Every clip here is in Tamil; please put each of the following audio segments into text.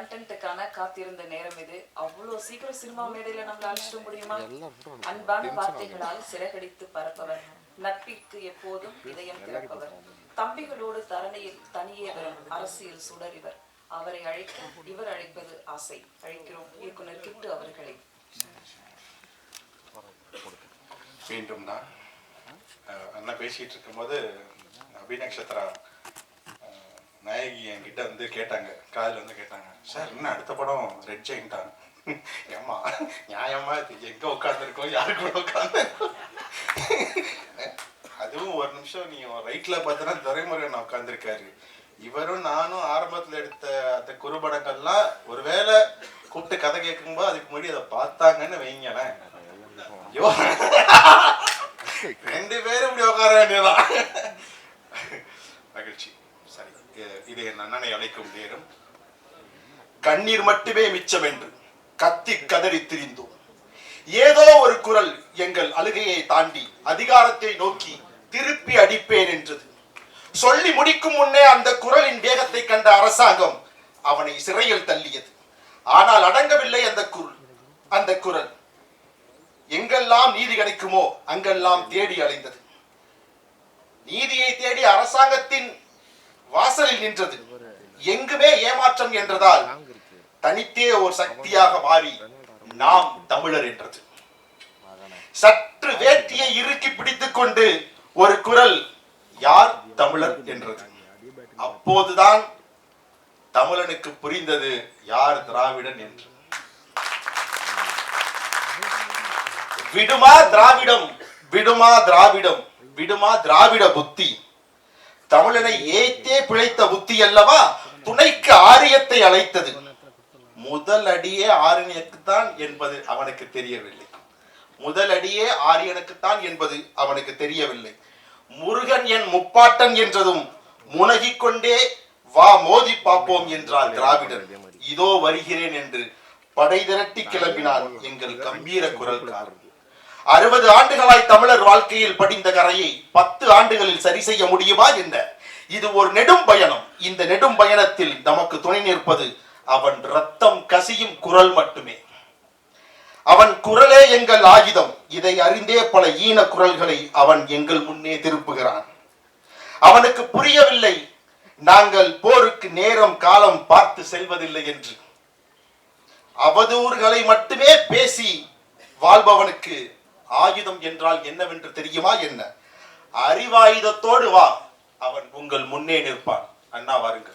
காத்திருந்த நேரம் இது. அவ்வளவு சீக்கிரம் சினிமா மேடையில நம்மள அழைச்சிட முடியுமா? அன்பான வார்த்தைகளால் சிறகடித்து பறப்பவர் நட்பிற்கு எப்போதும் இதயம் திறப்பவர். தம்பிகளோடு தரணியில் தனியே வரும் அரசியல் சுடர் இவர் அவரை அழைக்க இவர் அழைப்பது ஆசை. அழைக்கிறோம் இயக்குனர் கிட்டு அவர்களை. மீண்டும் தான் அஹ், அண்ணா பேசிட்டு இருக்கும்போது அபிநக்ஷத்ரா நாயகி என்கிட்ட வந்து கேட்டாங்க. காதில் வந்து கேட்டாங்க. சார் என்ன அடுத்த படம் ரெட் ஜெயின்டான் ஏம்மா நியாயமா இது எங்க உட்காந்துருக்கோம் யாரு கூட உட்காந்து அதுவும் ஒரு நிமிஷம் நீ ரைட்ல பார்த்தனா துரைமுருகன் உட்காந்துருக்காரு இவரும் நானும் ஆரம்பத்துல எடுத்த அந்த குறுபடங்கள்லாம் ஒருவேளை கூப்பிட்டு கதை கேட்கும்போது அதுக்கு முன்னாடி அதை பார்த்தாங்கன்னு வைங்களேன். ரெண்டு பேரும் இப்படி உட்கார வேண்டியதான் இதை என் அண்ணனை அழைக்கும் நேரம். கண்ணீர் மட்டுமே மிச்சம் என்று கத்தி கதறி திரிந்தோம். ஏதோ ஒரு குரல் எங்கள் அழுகையை தாண்டி அதிகாரத்தை நோக்கி திருப்பி அடிப்பேன் என்றது. சொல்லி முடிக்கும் முன்னே அந்த குரலின் வேகத்தை கண்ட அரசாங்கம் அவனை சிறையில் தள்ளியது. ஆனால் அடங்கவில்லை அந்த குரல் அந்த குரல். எங்கெல்லாம் நீதி கிடைக்குமோ அங்கெல்லாம் தேடி அலைந்தது. நீதியை தேடி அரசாங்கத்தின் வாசலில் நின்றது. எங்குமே ஏமாற்றம் என்றதால் தனித்தே ஒரு சக்தியாக மாறி நாம் தமிழர் என்றது. சற்று வேட்டியை இறுக்கி பிடித்துக் கொண்டு ஒரு குரல் யார் தமிழர் என்றது. அப்போதுதான் தமிழனுக்கு புரிந்தது யார் திராவிடன் என்று. விடுமா திராவிடம் விடுமா திராவிடம் விடுமா திராவிட புத்தி. தமிழனை ஏத்தே பிழைத்த புத்தி அல்லவா? துணைக்கு ஆரியத்தை அழைத்தது. முதல் அடியே ஆரியனுக்குத்தான் என்பது அவனுக்கு தெரியவில்லை. முதல் அடியே ஆரியனுக்குத்தான் என்பது அவனுக்கு தெரியவில்லை. முருகன் என் முப்பாட்டன் என்றதும் முனகிக்கொண்டே வா மோதி பார்ப்போம் என்றார் திராவிடர். இதோ வருகிறேன் என்று படை திரட்டி கிளம்பினார் எங்கள் கம்பீர குரல்காரர். அறுபது ஆண்டுகளாய் தமிழர் வாழ்க்கையில் படிந்த கரையை பத்து ஆண்டுகளில் சரி செய்ய முடியுமா என்ன? இது ஒரு நெடும் பயணம். இந்த நெடும் பயணத்தில் நமக்கு துணை நிற்பது அவன் ரத்தம் கசியும் குரல் மட்டுமே. அவன் குரலே எங்கள் ஆயுதம். இதை அறிந்தே பல ஈன குரல்களை அவன் எங்கள் முன்னே திருப்புகிறான். அவனுக்கு புரியவில்லை. நாங்கள் போருக்கு நேரம் காலம் பார்த்து செல்வதில்லை என்று. அவதூறுகளை மட்டுமே பேசி வாழ்பவனுக்கு ஆயுதம் என்றால் என்னவென்று தெரியுமா என்ன? அறிவாயுதத்தோடு வா. அவன் உங்கள் முன்னே நிற்பான். அண்ணா வாருங்கள்.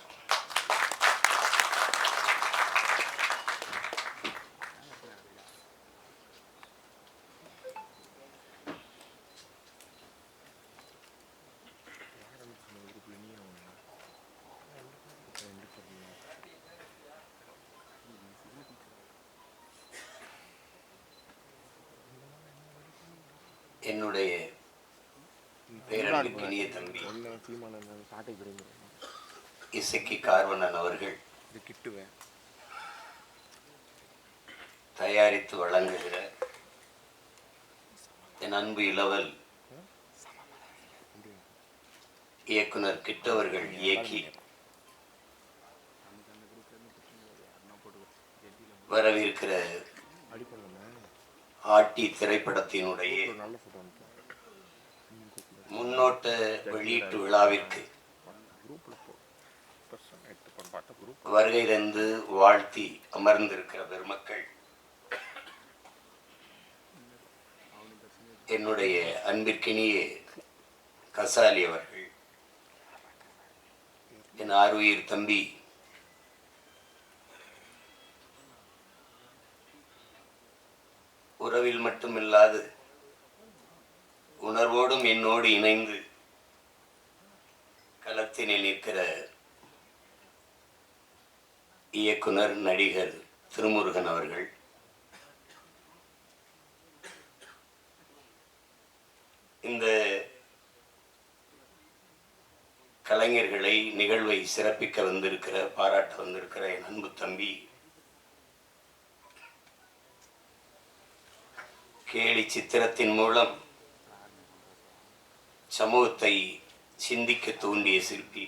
என்னுடைய பேரன்புக்கு இனிய தம்பி. இசக்கி கார்வண்ணன் அவர்கள் தயாரித்து வழங்குகிற என் அன்பு இளவல் இயக்குனர் கிட்டவர்கள் இயக்கி வரவிருக்கிற ஆட்டி திரைப்படத்தினுடைய முன்னோட்ட வெளியீட்டு விழாவிற்கு. வருகை தந்து வாழ்த்தி அமர்ந்திருக்கிற பெருமக்கள். என்னுடைய அன்பிற்கினிய கசாலி அவர்கள். என் ஆருயிர் தம்பி உறவில் மட்டுமில்லாது உணர்வோடும் என்னோடு இணைந்து களத்தினில் நிற்கிற இயக்குனர் நடிகர் திருமுருகன் அவர்கள் இந்த கலைஞர்களை நிகழ்வை சிறப்பிக்க வந்திருக்கிற பாராட்ட வந்திருக்கிற என் அன்பு தம்பி கேலி சித்திரத்தின் மூலம் சமூகத்தை சிந்திக்க தூண்டிய சிற்பி.